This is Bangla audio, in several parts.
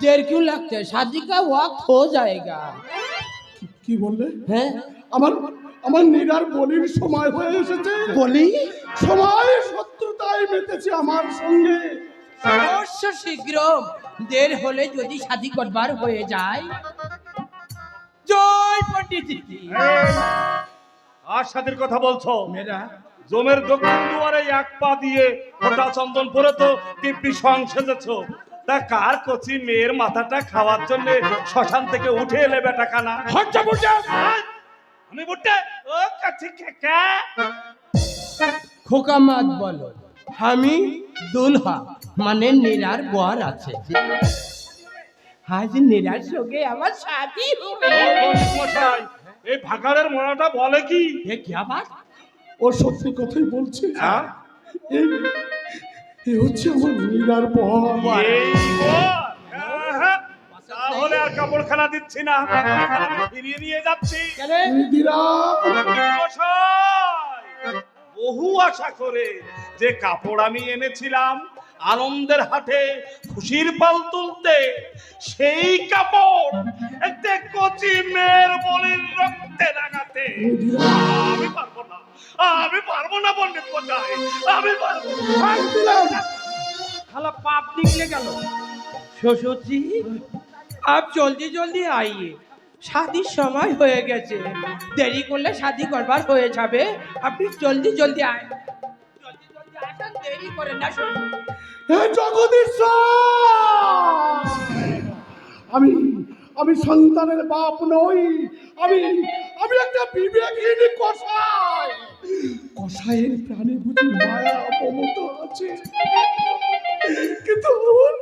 देर क्यों लगते है शादी का वक्त हो जाएगा কি বললে हैं আমার আমার নীরার বলির সময় হয়ে এসেছে बोली সময় শত্রুতায় মেতেছে আমার সঙ্গে অবশ্য শীঘ্র দের হলে যদি শাদি করবার হয়ে যায় জয় পণ্ডিত আর সাথের কথা বলছো মেরা জমের দক্ষিণ দুয়ারে এক পা দিয়ে ওটা চন্দন পরে তো দিব্যি সং সেজেছো তা কার কচি মেয়ের মাথাটা খাওয়ার জন্য শ্মশান থেকে উঠে এলে বেটা কানা? হচ্ছে বুঝা। আমি বুটে ও কাছি কেকা খোকা মাত বলো আমি দুলহা মানে নীরার বর আছে। আজ নীরার সঙ্গে আমার শাদি হবে। এই ভাগাড়ের মরাটা বলে কি? এ কি আবার? ও সত্যি কথাই বলছে। হ্যাঁ? এই হচ্ছে আমার নীরার বর এই বল? হ্যাঁ, হ্যাঁ। তাহলে আর কাপড়খানা দিচ্ছি না। ফিরিয়ে নিয়ে যাচ্ছি। বহু আশা করে যে কাপড় আমি এনেছিলাম আনন্দের হাটে খুশির পাল তুলতে সেই কাপড় একটা কচি মেয়ের বলির রক্তে রাঙাতে। আমি পারব না। আমি পারব না পণ্ডিত মশাই আমি পারব খালা পাপ নিকলে গেল শ্বশুর জি আপ জলদি জলদি আইয়ে। শাদির সময় হয়ে গেছে। দেরি করলে শাদি করবার হয়ে যাবে। আপনি জলদি জলদি আয়। জলদি জলদি দেরি করেন না জগদীশ্বর! আমি আমি সন্তানের বাপ নই। আমি আমি একটা বিবেকহীন কষাই কষাইয়ের প্রাণে বুঝি মায়া মমতা আছে। কিন্তু আমার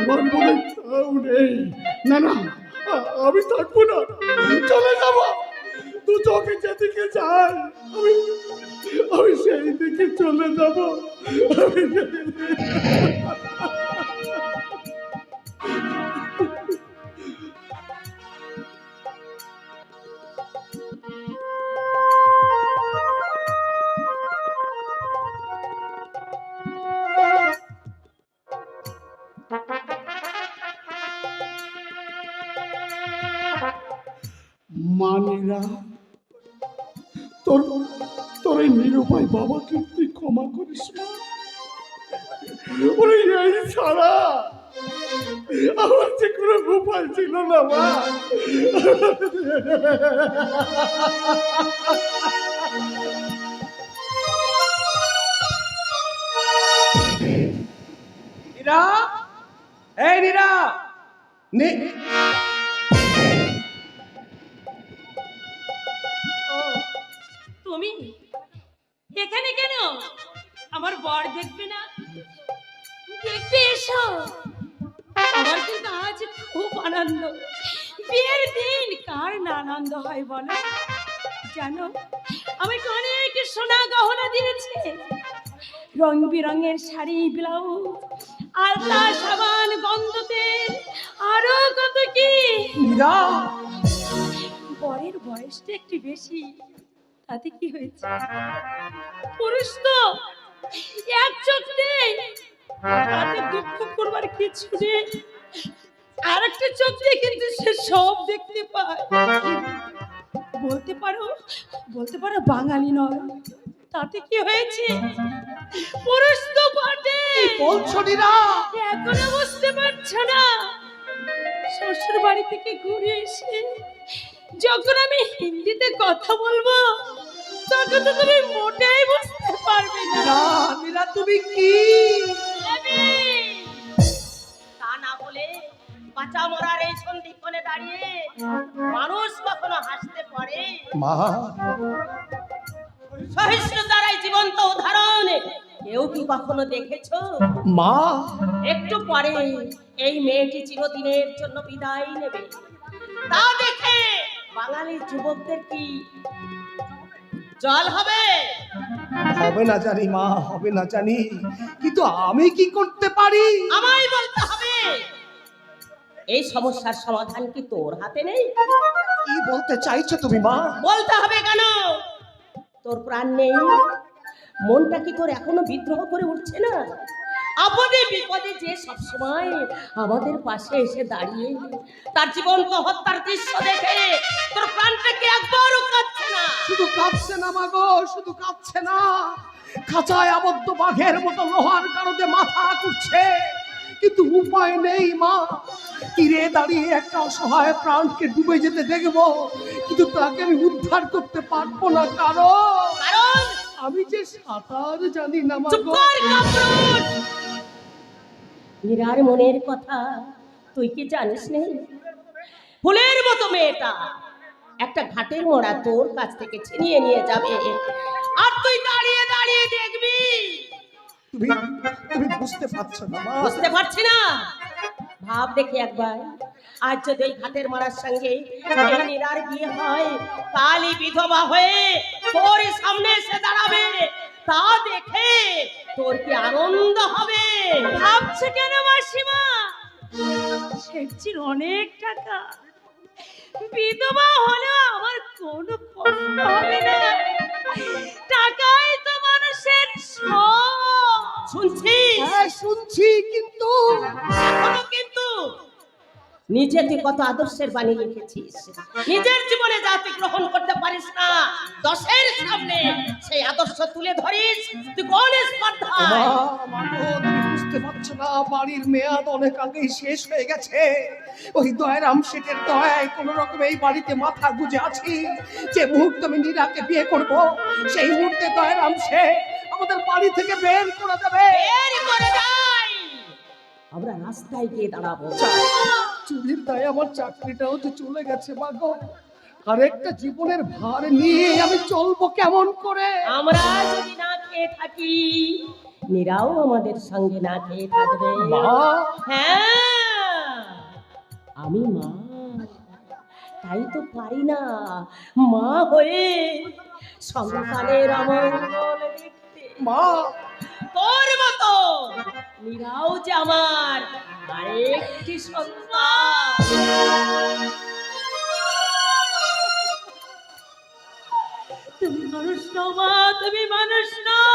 আমার মনে তাও নেই। না না, আমি থাকব না। চলে যাব। দু চোখে যেদিকে যাই, আমি আমি সেই দিকে চলে যাব। আমি নীরা? এই নীরা! তুমি? এখানে কেন? আমার বর দেখবে না? দেখবে এসো। আমার কিন্তু আজ খুব আনন্দ। বিয়ের দিন। কার না আনন্দ হয় বলো? জানো আমাকে অনেক সোনা গহনা দিয়েছে। রং বেরঙের শাড়ি ব্লাউজ আলতা সাবান গন্ধ তেল আরও কত কি? বরের বয়সটা একটু বেশি তাতে কি হয়েছে? পুরুষ তো এক চোখ নেই। তাতে দুঃখ করবার কিছু নেই। আর একটা চোখ দিয়ে কিন্তু সে সব দেখতে পায়। বলতে পারো বলতে পারো বাঙালি নয়। তাতে কি হয়েছে? পুরুষ তো বটে। বলছো নীরা? এখনও বুঝতে পারছ না। শ্বশুর বাড়ি থেকে ঘুরে এসে যখন আমি হিন্দিতে কথা বলব তখন তো তুমি মোটেই বুঝতে পারবে না। নীরা তুমি কি? বাঁচা মরার এই সন্ধিক্ষণে দাঁড়িয়ে মানুষ কখনো হাসতে পারে? মা। সহিষ্ণুতার এই জীবন্ত উদাহরণ। কেউ কি কখনো দেখেছ? মা। একটু পরে এই মেয়েটি চিরদিনের জন্য বিদায় নেবে। তা দেখে বাঙালি যুবকদের কি জল হবে? হবে না জানি মা হবে না জানি। কিন্তু আমি কি করতে পারি? আমায় বলতে হবে। এই সমস্যার সমাধান কি তোর হাতে নেই? কি বলতে চাইছো তুমি মা? বলতে হবে কেন? তোর প্রাণ নেই। মনটা কি তোর এখনও বিদ্রোহ করে উঠছে না? আপদে বিপদে যে সবসময় আমাদের পাশে এসে দাঁড়িয়ে তার জীবন্ত হত্যার দৃশ্য দেখে তোর প্রাণটাকে একবারও কাঁদছে না? শুধু কাঁদছে না মাগো শুধু কাঁদছে না। খাঁচায় আবদ্ধ বাঘের মতো লোহার কারণে মাথা করছে কিন্তু উপায় নেই মা। তীরে দাঁড়িয়ে একটা অসহায় প্রাণকে ডুবে যেতে দেখব কিন্তু তাকে আমি উদ্ধার করতে পারব না। কারণ কারণ আমি যে সাঁতার জানি না মীরার মনের কথা তুই কি জানিস নেই ফুলের মতো মেয়েটা। একটা ঘাটের মোড়া তোর কাছ থেকে ছিনিয়ে নিয়ে যাবে। আর তুই দাঁড়িয়ে দাঁড়িয়ে দেখবি। তুমি তুমি বুঝতে পারছ না মা। বুঝতে পারছি না। ভাব দেখি একবার। আজ যদি এই ঘাটের মারার সঙ্গে এই নীরার বিয়ে হয় কালি বিধবা হয়ে তোর সামনে এসে দাঁড়াবে তা দেখে তোর কি আনন্দ হবে? ভাবছে কেন মাসিমা? শেঠজির অনেক টাকা। বিধবা হলেও আমার কোনো কষ্ট হবে না। টাকাই তো মানুষের সব শুনছিস হ্যাঁ শুনছি কিন্তু এখনও কিন্তু নিজে তুই কত আদর্শের বাণী লিখেছিস। নিজের জীবনে জাতি গ্রহণ করতে পারিস না দশের সামনে সেই আদর্শ তুলে ধরিস। তুই কোন স্পর্ধায় বুঝতে পারছ না বাড়ির মেয়াদ অনেক আগেই শেষ হয়ে গেছে। ওই দয়ারাম শেঠের দয়ায় কোন রকম এই বাড়িতে মাথা গুজে আছি। যে মুহূর্তে আমি নীরাকে বিয়ে করব সেই মুহূর্তে দয়ারাম শেঠ আমাদের বাড়ি থেকে বের করে দেবে। বের করে যাই আমরা রাস্তায় গিয়ে দাঁড়াবো। চুরির দায়ে আমার চাকরিটাও তো চলে গেছে মাগো আরেকটা জীবনের ভার নিয়ে আমি চলবো কেমন করে? আমরা যদি না খেয়ে থাকি নীরাও আমাদের সঙ্গে না খেয়ে থাকবে। হ্যাঁ। আমি মা। তাই তো পারি না। মা হয়ে সংসারের অমঙ্গল দেখতে মা। তোর মতো মীরাও যে আমার আরেকটি সন্তান। তুমি মানুষ নও মা তুমি মানুষ নও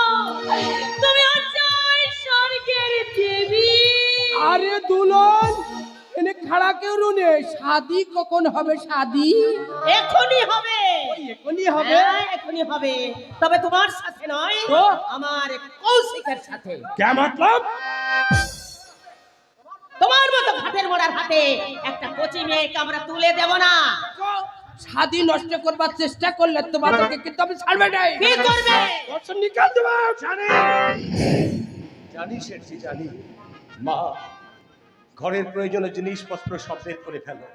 তুমি হচ্ছে স্বর্গের দেবী। আরে দুলন এনে খাড়া কেউ রুনে শাদি কখন হবে শাদি? এখনই হবে। এখনই হবে। হ্যাঁ, এখনই হবে। তবে তোমার সাথে নয় তো? আমার কৌশিকের সাথে। কে মতলব তোমার মতো ঘাটের মোড়ার হাতে একটা কচি মেয়েকে আমরা তুলে দেব না। শাদি নষ্ট করবার চেষ্টা করলে তোমাদেরকে কিন্তু আমি ছাড়বে নাই কি করবে? বর্ষণ নিকাল দেবো জানি। জানি শেঠজি জানি। মা ঘরের প্রয়োজনীয় জিনিসপত্র সব বের করে ফেলো।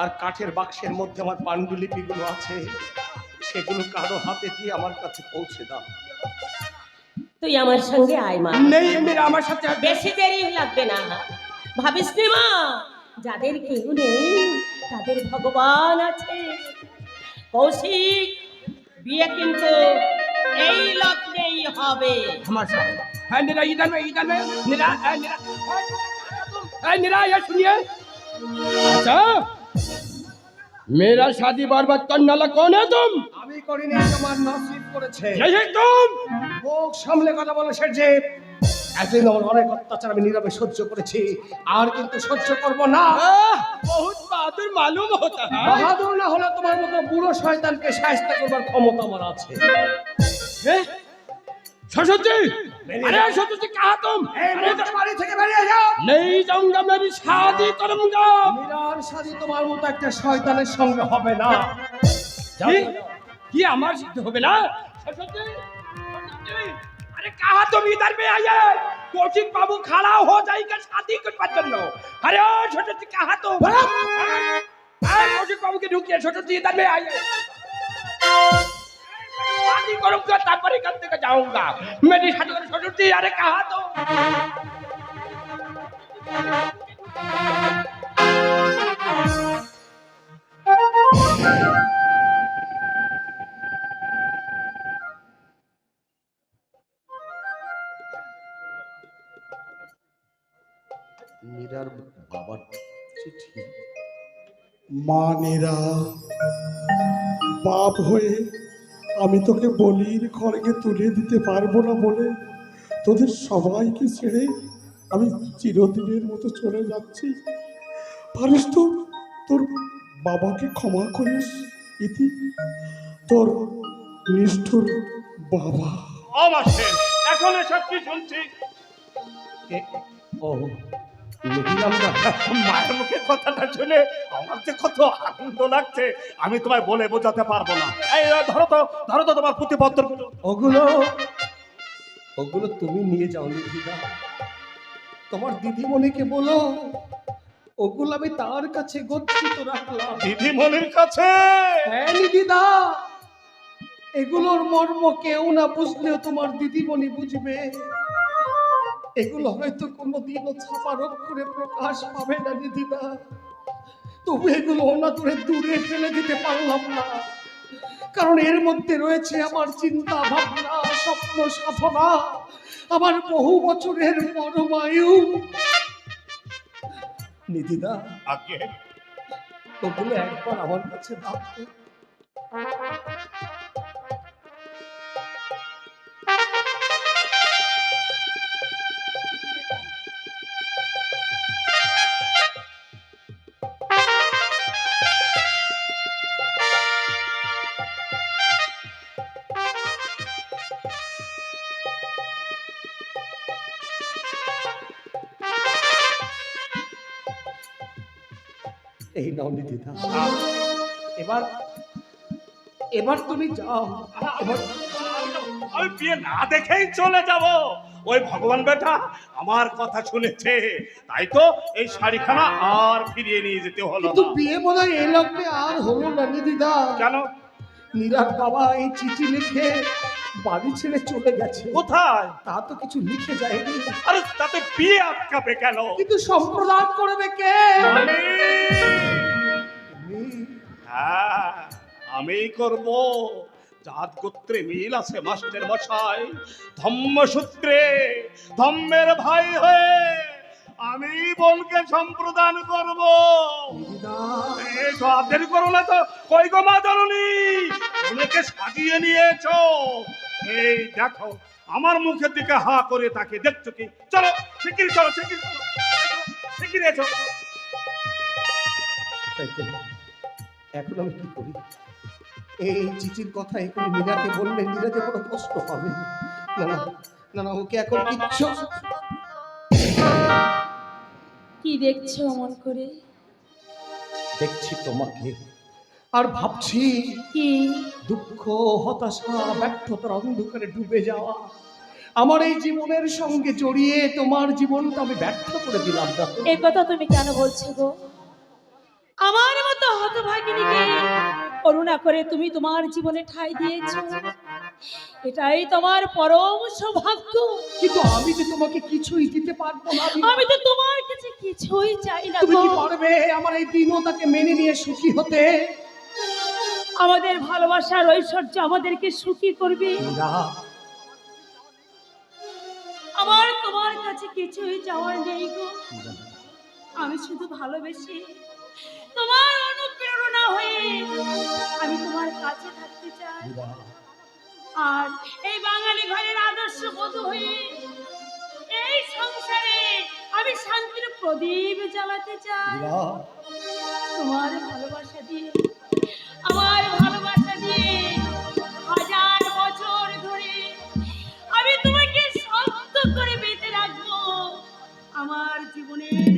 আর কাঠের বাক্সের মধ্যে আমার পাণ্ডুলিপিগুলো আছে। সেগুলো কারও হাতে দিয়ে আমার কাছে পৌঁছে দাও। তুই আমার সঙ্গে আয় মা। নেই এমনি আমার সাথে বেশি দেরি লাগবে না। ভাবিস নি মা? যাদের কেউ নেই তাদের ভগবান আছে। কৌশিক বিয়ে কিন্তু এই লগ্নেই হবে। আমার সাথে। হ্যাঁ নিরা ইদার মে ইদার মে নিরা নিরা। এই নিরা ইয়া শুনিয়ে। আচ্ছা। মেরা শাদি বারবার তোর নালা কোন তুম আমি করিনি তোমার নসিব করেছে। সেই তুম মুখ সামলে কথা বলো শেঠ এতদিন আমার অনেক অত্যাচার আমি নীরবে সহ্য করেছি আর কিন্তু সহ্য করব না। বহুত বাহাদুর মালুম হতা বাহাদুর না হলে তোমার মতো বুড়ো শয়তানকে শায়েস্তা করবার ক্ষমতা আমার আছে। হ্যাঁ সরস্বতী अरे ससुर जी कहा तुम এই अरे মুহূর্তে বাড়ি থেকে বেরিয়ে যাও नहीं जाऊंगा मेरी शादी करूंगा মীরার সাথে তোমার মতো একটা শয়তানের সঙ্গে হবে না কি কি আমার সাথে হবে না ससुर जी ससुर जी, अरे कहा तुम इधर में आइए कौशिक बाबू खड़ा हो जाएगा शादी के बच्चन लो अरे ओ छोटे जी कहा तुम अरे कौशिक बाबू के ढुकिए छोटे जी इधर में आइए शादी करूंगा तब पर एखान থেকে जाऊंगा मेरी शादी करो छोटे जी अरे कहा तुम মীরার বাবার চিঠি মানেরা বাপ হয়ে আমি তোকে বলির খড়গে তুলে দিতে পারব না বলে তোদের সবাইকে ছেড়ে আমি চিরদিনের মতো চলে যাচ্ছি। পারিস তো তোর বাবাকে ক্ষমা করিস ইতি তোর নিষ্ঠুর বাবা। আমার শেষ এখন এসব কি শুনছি ও মায়ের মুখে কথাটা শুনে আমার যে কত আনন্দ লাগছে আমি তোমায় বলে বোঝাতে পারব না। এই ধরো তো ধরো তো তোমার পুঁথিপত্রগুলো ওগুলো ওগুলো তুমি নিয়ে যাও নিধিদা তোমার দিদিমণিকে বলো ওগুলো আমি তার কাছে গচ্ছিত রাখলাম। দিদিমণির কাছে? হ্যাঁ নিধিদা এগুলোর মর্ম কেউ না বুঝলেও তোমার দিদিমণি বুঝবে। এগুলো হয়তো কোনোদিনও ছাপার অক্ষরে প্রকাশ পাবে না নিধিদা তবু এগুলো অনাদরে দূরে ফেলে দিতে পারলাম না। কারণ এর মধ্যে রয়েছে আমার চিন্তা ভাবনা স্বপ্ন সাধনা আমার বহু বছরের মনোবায়ু নিধিদা আগে ওগুলো একবার আমার কাছে দাও এবার এবার তুমি যাও। এবার আমি বিয়ে না দেখেই চলে যাব। ওই ভগবান বেটা আমার কথা শুনেছে। তাই তো এই শাড়িখানা আর ফিরিয়ে নিয়ে যেতে হলো কিন্তু বিয়ে মনে হয় এই লগ্নে আর হলো না নিদিদা কেন? নীরার বাবা এই চিঠি লিখে বাড়ি ছেড়ে চলে গেছে। কোথায়? তা তো কিছু লিখে যায়নি। আরে তাতে বিয়ে আটকাবে কেন? কিন্তু সম্প্রদান করবে কে? তুমি। হ্যাঁ আমি করব। জাত গোত্রে মিল আছে মাস্টার মশাই। ধম্মসূত্রে ধম্মের ভাই হয়ে আমি বলকে সম্প্রদান করব। দেরি করো না তো। কই গো মা জননী? অনেকে সাজিয়ে নিয়েছো। এই দেখো, আমার মুখের দিকে হা করে তাকে দেখছ কি? চলো শিগগিরি চলো শিগগিরি চলো। শিগগিরি। এখন আমি কি করি? এই চিঠির কথা এখন মীরাকে বললে মীরা যে কোনো কষ্ট পাবে না। না না না ওকে এখন কিচ্ছু কি দেখছ অমন করে? দেখছি তোমাকে। আর ভাবছি কি? দুঃখ হতাশা ব্যর্থতার অন্ধকারে ডুবে যাওয়া। আমার এই জীবনের সঙ্গে জড়িয়ে তোমার জীবনটা আমি ব্যর্থ করে দিলাম দেখো। এই কথা তুমি কেন বলছো গো? আমার হতভাগিনীকে করুণা করে তুমি তোমার জীবনে ঠাই দিয়েছ। এটাই তোমার পরম সৌভাগ্য। কিন্তু আমি যে তোমাকে কিছুই দিতে পারব না আমি- তো তোমার কাছে কিছুই চাই না তুমি কি পারবে আমার এই দিনতাকে মেনে নিয়ে সুখী হতে? আমাদের ভালোবাসার ঐশ্বর্য আমাদেরকে সুখী করবে। আমার তোমার কাছে কিছুই চাওয়ার নেই গো। আমি শুধু ভালোবেসে তোমার অনুপ্রেরণা হয়ে আমি তোমার কাছে থাকতে চাই। আর এই বাঙালি ঘরের আদর্শ বধূ হয়ে এই সংসারে আমি শান্তির প্রদীপ জ্বালাতে চাই। তোমার ভালোবাসা দিয়ে, আমার ভালোবাসা দিয়ে হাজার বছর ধরে আমি তোমাকে শক্ত করে বেঁধে রাখব আমার জীবনের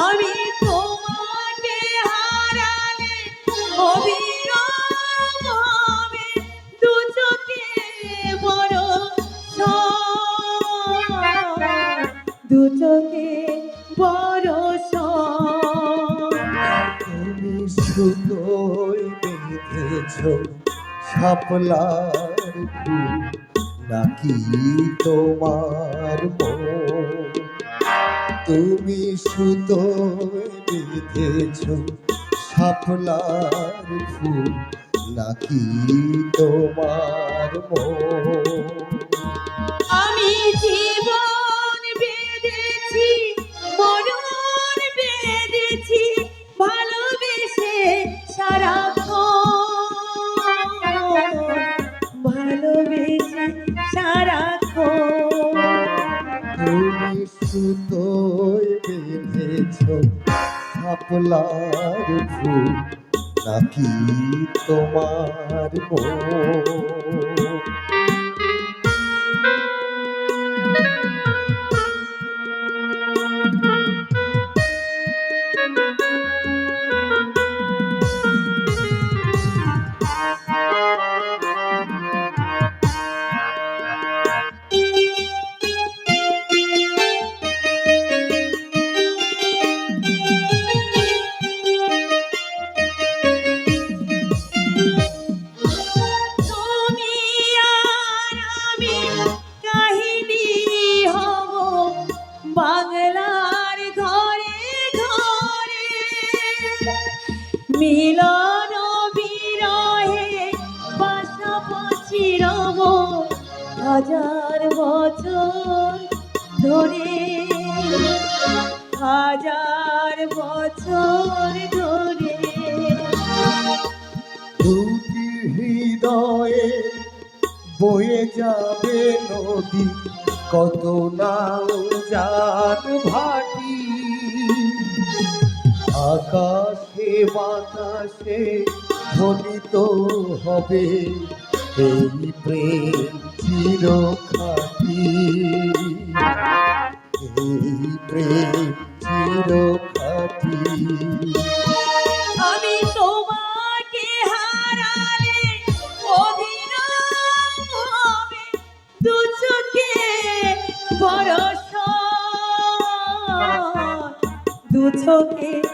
আমি তোমাকে হারালে অবিরাম হবে দু চোখে বড় তুমি নাকি তোমার তুমি সুতো বেঁধেছ সাফলার ফুল নাকি তোমার আমি জীবন বেঁধেছি শাপলার ফুল নাকি তোমার মন। মিলন বিরহে পাশাপাশি রব হাজার বছর ধরে। হাজার বছর ধরে। দুটি হৃদয়ে বয়ে যাবে নদী, কত নাও যান ভাটি। আকাশে, বাতাসে ধ্বনিত হবে এই প্রেম চিরখাটি এই প্রেম চিরখাটি আমি তোমাকে হারালে অভিরাম হবে চোখে দু চোখে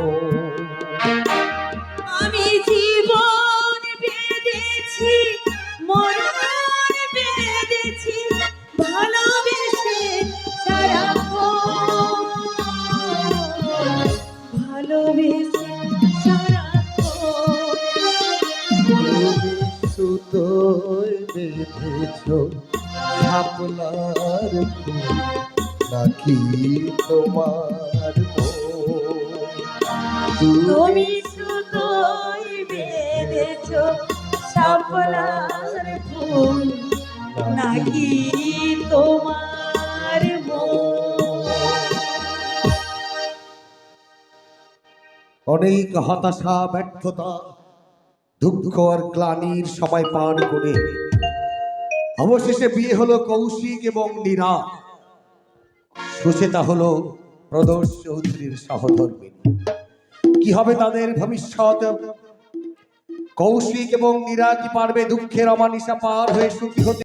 বেঁধেছ শাপলার নাকি তোমার তুমি বেঁধেছ ফুল নাকি তোমার অনেক হতাশা ব্যর্থতা দুঃখ আর গ্লানির সময় পান করে। অবশেষে বিয়ে হলো কৌশিক এবং নীরা। সুচেতা হলো প্রদোষ চৌধুরীর সহধর্মিনী। কি হবে তাদের ভবিষ্যৎ? কৌশিক এবং নীরা কি পারবে দুঃখের অমানিসা পার হয়ে সুখী হতে?